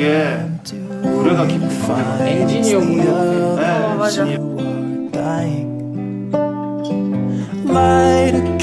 되게 노래가 깊은 노래가 엔지니어 분이요. 네, 맞아. Light.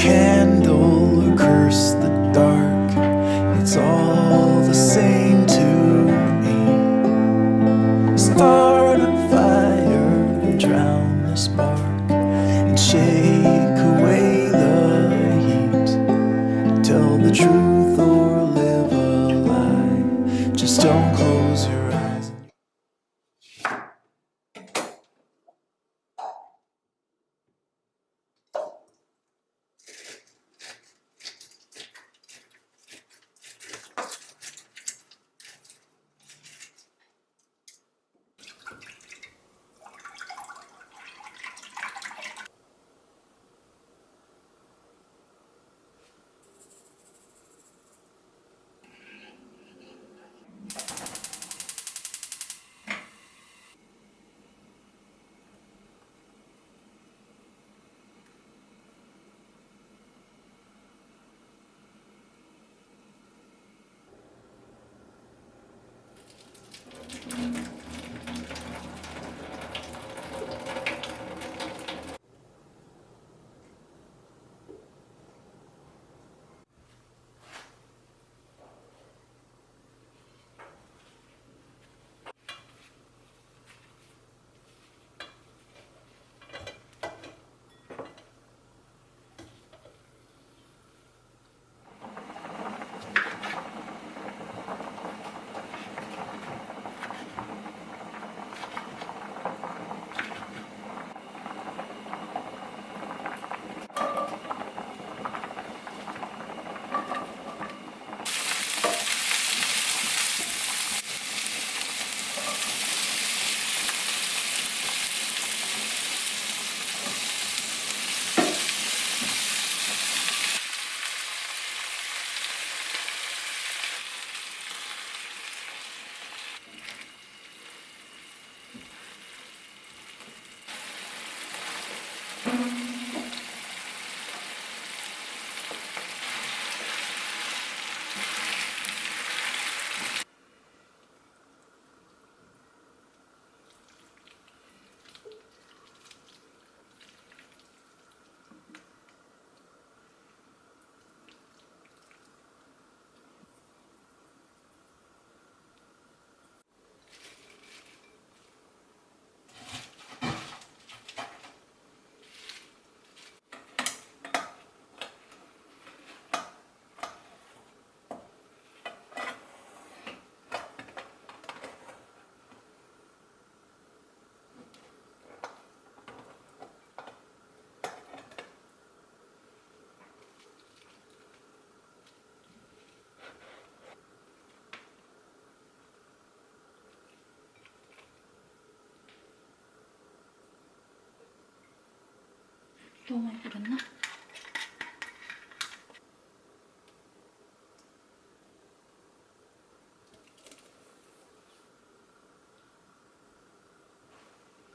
너무 많이 뿌렸나?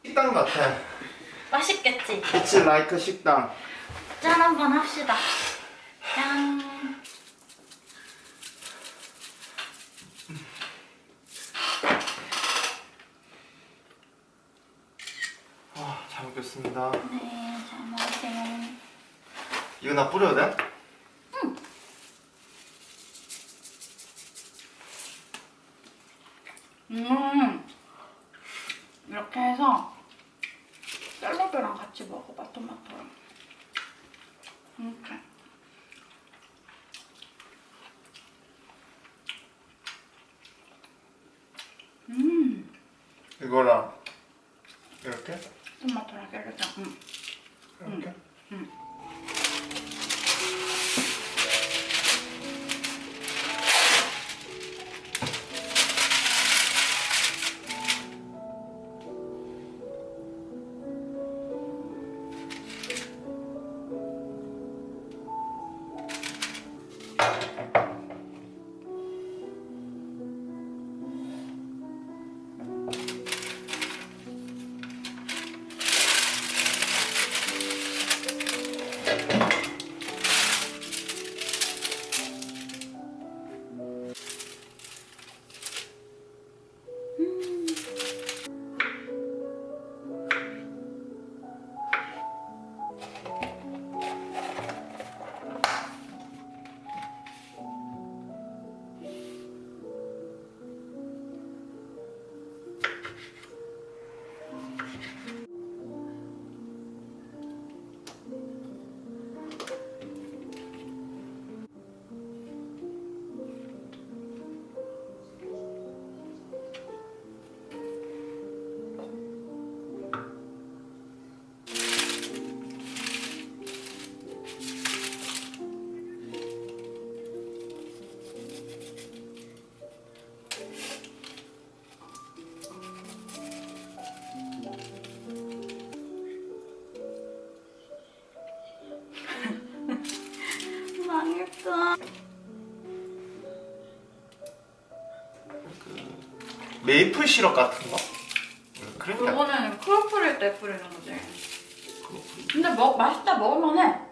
식당 같아 맛있겠지? 그치 라이크 식당 짠 한번 합시다 짠 이거 나 뿌려야 돼? 응. 음. 이렇게 해서 샐러드랑 같이 먹어봐 토마토랑. Bye. 메이플 시럽 같은 거? 그러니까. 그거는 크로플일 때 뿌리는 거지. 근데 먹 맛있다 먹을만해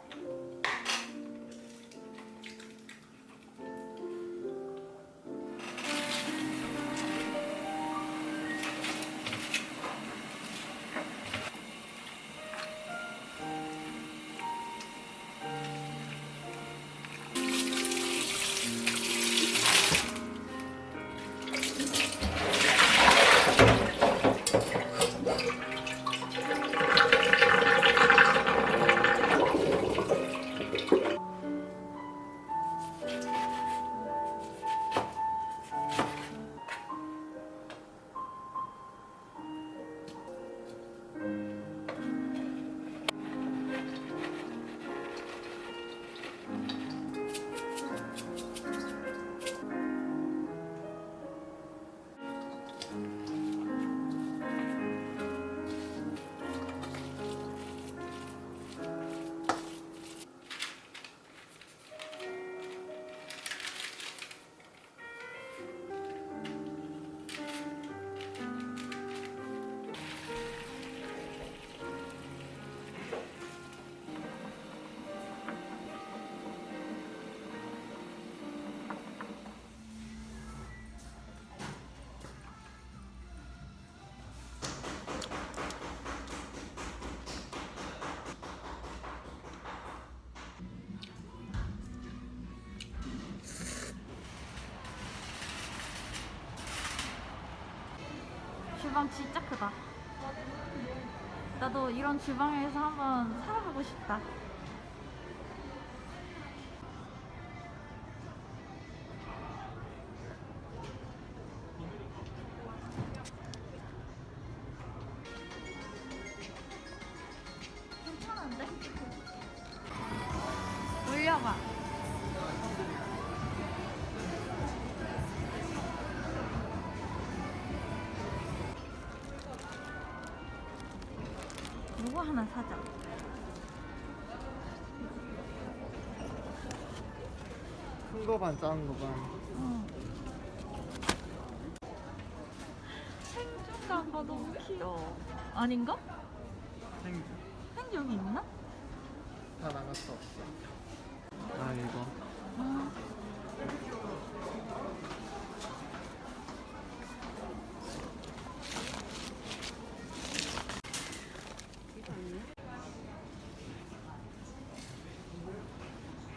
주방 진짜 크다. 나도 이런 주방에서 한번 살아보고 싶다. 괜찮은데? 올려봐. 하나 사자. 큰 거 반 작은 거 반. 응. 생중간봐 너무 귀여워. 아닌가? 생주. 생 여기 있나? 다 나갔어 없어. 아 이거. 아.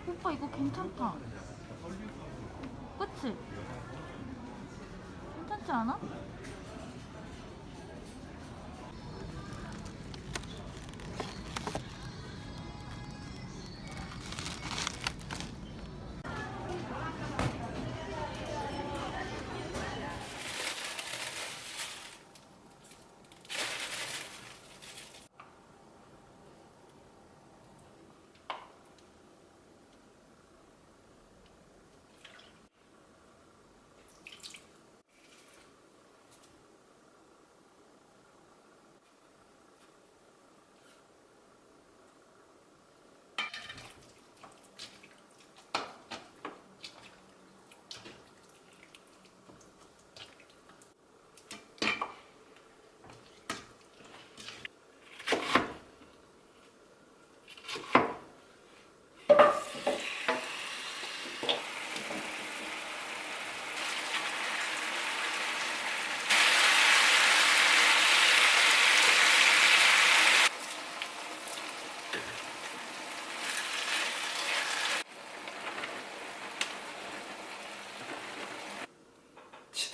오빠 이거 괜찮다. 그치? 괜찮지 않아?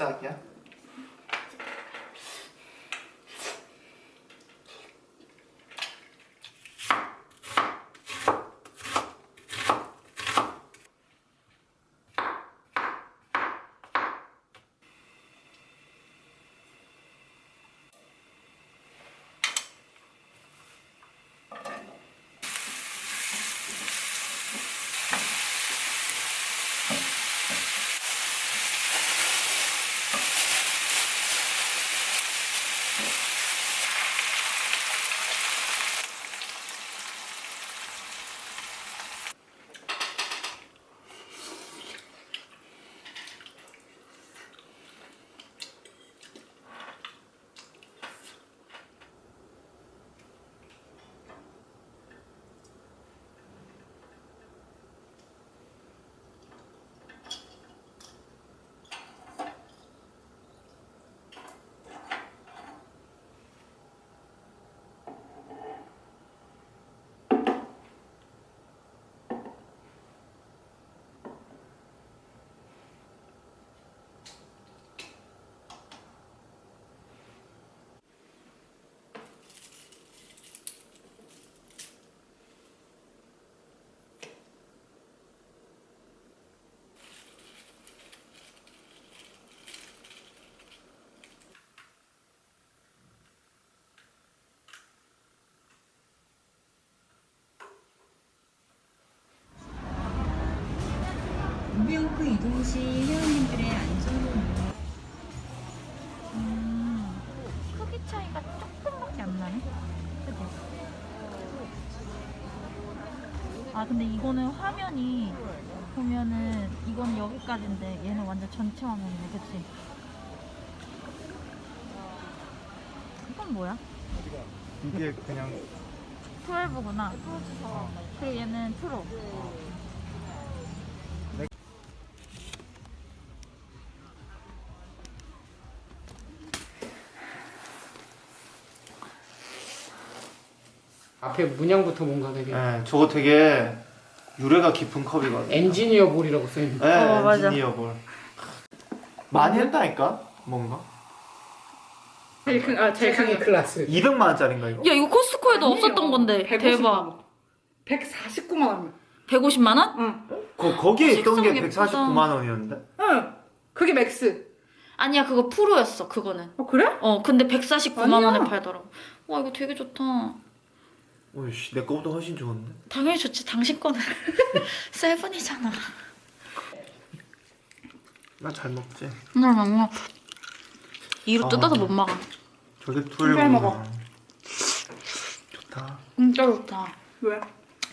치닥 이야? 무비오크 이동 시 회원님들의 안전을 음, 크기 차이가 조금밖에 안 나네. 그지? 아 근데 이거는 화면이 보면은 이건 여기까지인데 얘는 완전 전체 화면이네, 그치? 이건 뭐야? 이게 그냥 12구나. 그리고 얘는 프로. 앞에 문양부터 뭔가 되게 네, 저거 되게 유래가 깊은 컵이거든요. 엔지니어 볼이라고 써있는 네, 어, 맞아. 엔지니어 볼. 많이 했다니까? 뭔가? 제일 큰, 아, 제일 최상의 클래스 200만 원짜리인가 이거? 야 이거 코스코에도 없었던 건데 대박. 149만 원. 150만 원? 응. 거, 거기에 있던 게 식성 예쁘다. 149만 원이었는데? 응. 그게 맥스. 아니야 그거 프로였어 그거는. 어, 그래? 어 근데 149만 아니야. 원에 팔더라고. 와 이거 되게 좋다. 오이씨 내 거보다 훨씬 좋은데? 당연히 좋지 당신 거는 세븐이잖아. 나 잘 먹지? 나 너무 이로 아. 뜯어서 못 먹어. 저게 잘툴 먹어. 좋다 진짜 좋다. 왜?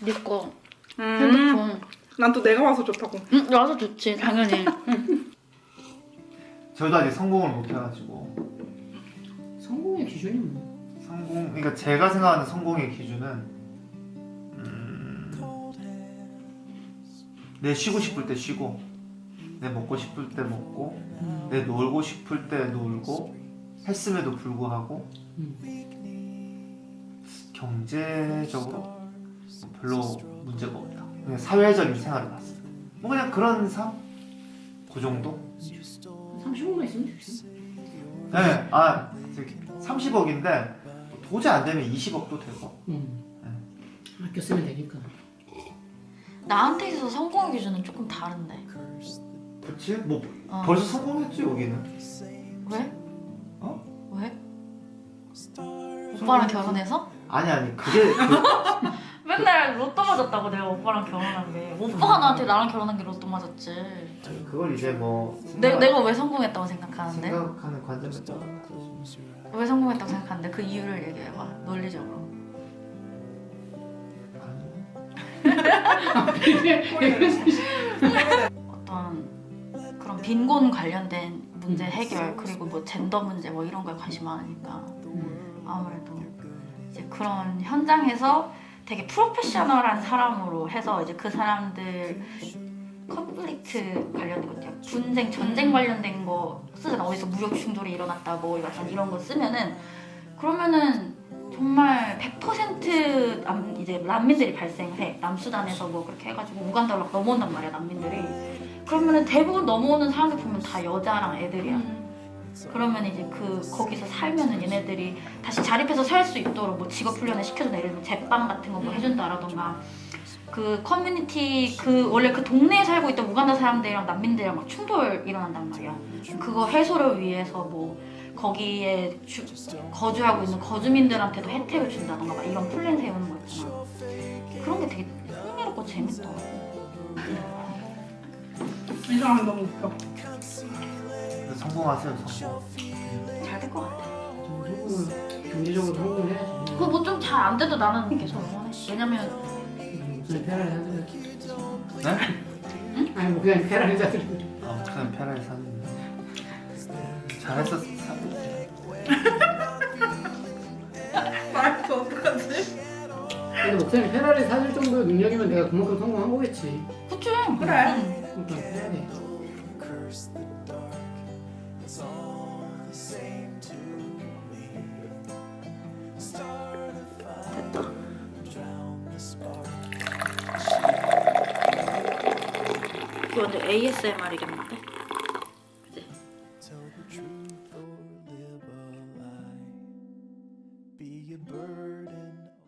네거 음. 핸드폰. 난또 내가 와서 좋다고. 응 와서 좋지 당연히. 저희도 아직 성공을 못 해가지고 성공의 기준이 뭐 성공 그러니까 제가 생각하는 성공의 기준은 음, 내 쉬고 싶을 때 쉬고 내 먹고 싶을 때 먹고 내 놀고 싶을 때 놀고 했음에도 불구하고 경제적으로 별로 문제가 없다 그냥 사회적인 생활을 봤을 때뭐 그냥 그런 삶? 그 정도? 35만 있으면 좋지 네, 아 30억인데 도저히 안 되면 20억도 되고. 음. 아껴 쓰면 되니까. 나한테 있어서 성공의 기준은 조금 다른데. 그렇지? 뭐 어. 벌써 성공했지 여기는. 왜? 어? 왜? 오빠랑 결혼해서? 아니 아니 그게 그, 맨날 로또 맞았다고 내가 오빠랑 결혼한 게. 오빠가 나한테 나랑 결혼한 게 로또 맞았지. 그걸 이제 뭐 내, 생각- 내가 왜 성공했다고 생각하는데? 생각하는 관점에 따라 왜 성공했다고 생각하는데 그 이유를 얘기해봐 논리적으로. 어떤 그런 빈곤 관련된 문제 해결 그리고 뭐 젠더 문제 뭐 이런 거에 관심 많으니까 아무래도 이제 그런 현장에서 되게 프로페셔널한 사람으로 해서 이제 그 사람들 컨플릭트 관련된 거 있죠 분쟁 전쟁 관련된 거 쓰잖아. 어디서 무역 충돌이 일어났다 뭐 약간 이런 거 쓰면은. 그러면은 정말 100% 남, 이제 난민들이 발생해. 남수단에서 뭐 그렇게 해가지고 우간다로 막 넘어온단 말이야 난민들이. 그러면은 대부분 넘어오는 사람들 보면 다 여자랑 애들이야. 그러면 이제 그 거기서 살면은 얘네들이 다시 자립해서 살 수 있도록 뭐 직업 훈련을 시켜준다. 예를 들면 제빵 같은 거 뭐 해준다라던가 그 커뮤니티 그 원래 그 동네에 살고 있던 우간다 사람들이랑 난민들이랑 막 충돌 일어난단 말이야 그거 해소를 위해서 뭐 거기에 주- 거주하고 있는 거주민들한테도 혜택을 준다던가 막 이런 플랜 세우는 거 있잖아 그런 게 되게 흥미롭고 재밌더라고 이 사람 너무 웃겨. 성공하세요 성공. 잘 될 것 같아 성공을 경제적으로 성공을 해야지. 그거 뭐좀 잘 안 돼도 나는 계속 응원해 왜냐면 무슨 페라리 사들. 네? 아니 뭐 그냥 페라리 사들. 아 그냥 편하게 사는. 잘했어. 사- 말도 어떡하지? 근데 목사님 페라리 사줄 정도의 능력이면 내가 그만큼 성공한 거겠지. 그치 그래. 응. 그러니까 돼. 완전 ASMR이겠는데?